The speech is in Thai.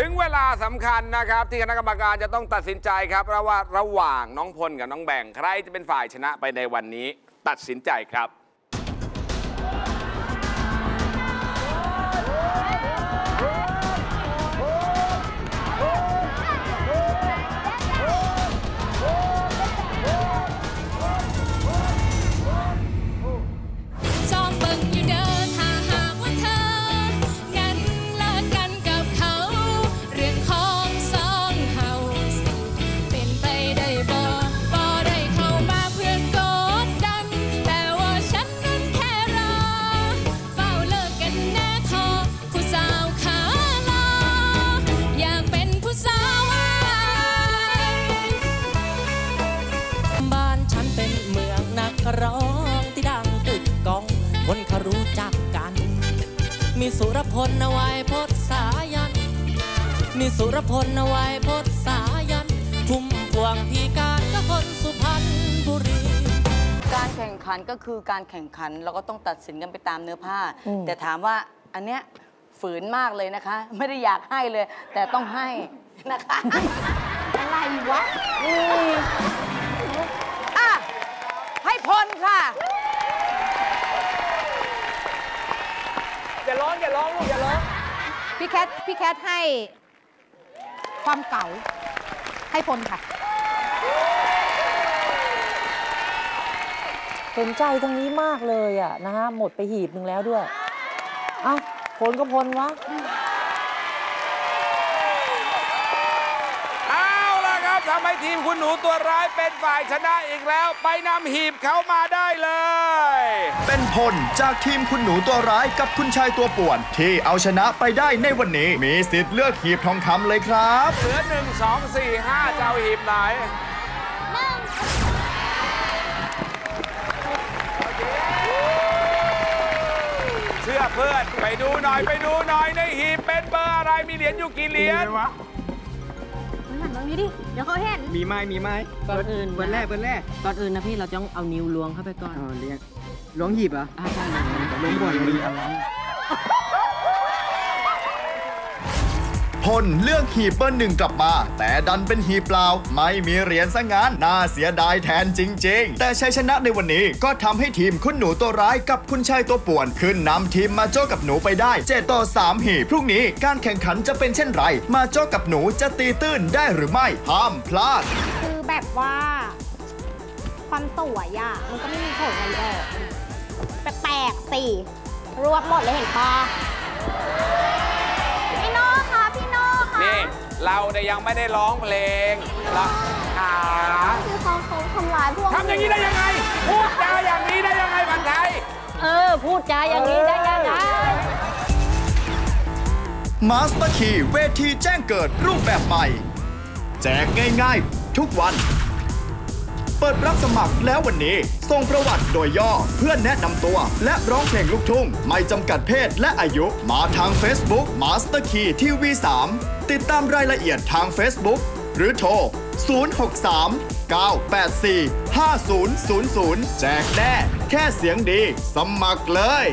ถึงเวลาสำคัญนะครับ ที่คณะกรรมการจะต้องตัดสินใจครับระว่าระหว่างน้องพลกับน้องแบ่ง ใครจะเป็นฝ่ายชนะไปในวันนี้ ตัดสินใจครับ สุรพลนวายพจน์สายันมีสุรพลนวายพจน์สายันพุ่มพวงพีการก็คนสุพรรณบุรี การแข่งขันก็คือการแข่งขันเราก็ต้องตัดสินกันไปตามเนื้อผ้า แต่ถามว่าอันเนี้ยฝืนมากเลยนะคะ ไม่ได้อยากให้เลย แต่ต้องให้นะคะ อะไรวะอืมอะ ให้พลค่ะ อย่าร้องอย่าร้องลูกอย่าร้องพี่แคทพี่แคทให้ ความเก่า ให้พลค่ะเห็นใจตรงนี้มากเลยอะนะฮะหมดไปหีบหนึ่งแล้วด้วย เอ้าพลก็พลวะำให้ทีมคุณหนูตัวร้ายเป็นฝ่ายชนะอีกแล้ว ไปนำหีบเขามาได้เลย เป็นพลจากทีมคุณหนูตัวร้ายกับคุณชายตัวป่วน ที่เอาชนะไปได้ในวันนี้ มีสิทธิ์เลือกหีบทองคำเลยครับเหลือหนึ่งสองสี่ห้าจะเอาหีบไหนเชื่อเพื่อนไปดูหน่อยไปดูหน่อยในหีบเป็นเบอร์อะไรมีเหรียญอยู่กี่เหรียญ หันตรงนี้ดิ เดี๋ยวเขาเห็น มีไม้มีไม้ก่อนอื่นเปิดแรกเปิดแรกก่อนอื่นนะพี่เราต้องเอานิ้วล้วงเข้าไปก่อนอ๋อเลี้ยงล้วงหีบเหรออ่าใช่เลยล้วงบ่อยมีอะไร พลเลือกหีบเบอร์หนึ่งกลับมา แต่ดันเป็นหีบเปล่า ไม่มีเหรียญซะงั้นน่าเสียดายแทนจริง ๆ แต่ชัยชนะในวันนี้ก็ทำให้ทีมคุณหนูตัวร้ายกับคุณชายตัวป่วน ขึ้นนำทีมมาโจ้กับหนูไปได้7ต่อ3หีบพรุ่งนี้การแข่งขันจะเป็นเช่นไร มาโจ้กับหนูจะตีตื้นได้หรือไม่ห้ามพลาด คือแบบว่า ความสวยอะมันก็ไม่มีผลอะไรเลยแปลกๆสิรวบหมดเลยเห็นปะ เราเนี่ยยังไม่ได้ร้องเพลงเราหาคือเขาเขาทำร้ายพวกทำอย่างนี้ได้ยังไง พูดจาอย่างนี้ได้ยังไงพันไทย เออ พูดจาอย่างนี้ได้ยังไงมาสเตอร์คีเวทีแจ้งเกิดรูปแบบใหม่ แจกง่าย ๆ ทุกวัน เปิดรับสมัครแล้ววันนี้ ส่งประวัติโดยย่อเพื่อแนะนำตัว และร้องเพลงลูกทุ่ง ไม่จำกัดเพศและอายุ มาทาง Facebook Master Key TV 3ติดตามรายละเอียดทาง Facebook หรือโทร 063 984 5000 แจกแน่ แค่เสียงดี สมัครเลย